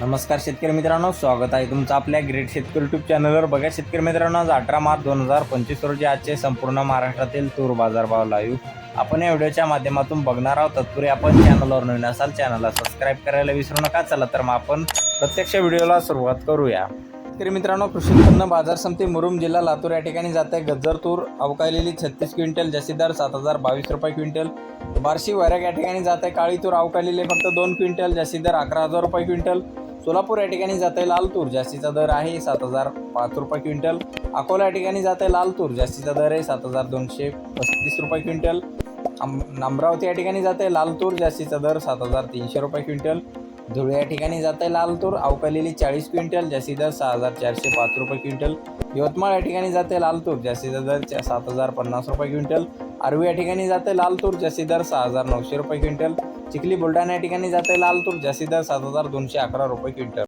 नमस्कार शेतकरी मित्रांनो स्वागत आहे तुमचं आपल्या ग्रेट शेतकरी यूट्यूब चॅनलवर बघा शेतकरी मित्रांनो आज अठरा मार्च दोन हजार पंचवीस रोजी आजचे संपूर्ण महाराष्ट्रातील तूर बाजारभाव लाईव्ह आपण या व्हिडिओच्या माध्यमातून बघणार आहोत. तत्पूर्वी आपण चॅनलवर नवीन असाल चॅनलला सबस्क्राईब करायला विसरू नका. चला तर मग आपण प्रत्यक्ष व्हिडिओला सुरुवात करूया. शेतकरी मित्रांनो कृषी उत्पन्न बाजार समिती मुरुम जिल्हा लातूर या ठिकाणी जात. आहे गज्जर तूर अवकाळलेली छत्तीस क्विंटल जसीदार सात हजार बावीस रुपये क्विंटल. बार्शी वैराग या ठिकाणी जात. आहे काळी तूर अवकाळलेली फक्त दोन क्विंटल जास्तीत दर अकरा हजार रुपये क्विंटल. सोलापूर या ठिकाणी जात आहे लाल तूर. जास्तीचा दर आहे सात हजार पाच रुपये क्विंटल. अकोला या ठिकाणी जात आहे लाल तूर. जास्तीचा दर आहे सात हजार दोनशे पस्तीस रुपये क्विंटल. अम- अमरावती या ठिकाणी जात आहे लाल तूर. जास्तीचा दर सात हजार तीनशे रुपये क्विंटल. धुळे या ठिकाणी जात आहे लाल तूर. अवकालेली चाळीस क्विंटल जास्तीत दर सहा हजार चारशे पाच रुपये क्विंटल. यवतमाळ या ठिकाणी जाते लाल तूर जास्तीत दर सात हजार पन्नास रुपये क्विंटल. आर्वी या ठिकाणी जाते लाल तूर जास्तीत दर सहा हजार नऊशे रुपये क्विंटल. चिखली बुलढाणा या ठिकाणी जाते लाल तूर जास्तीत दर सात हजार दोनशे अकरा रुपये क्विंटल.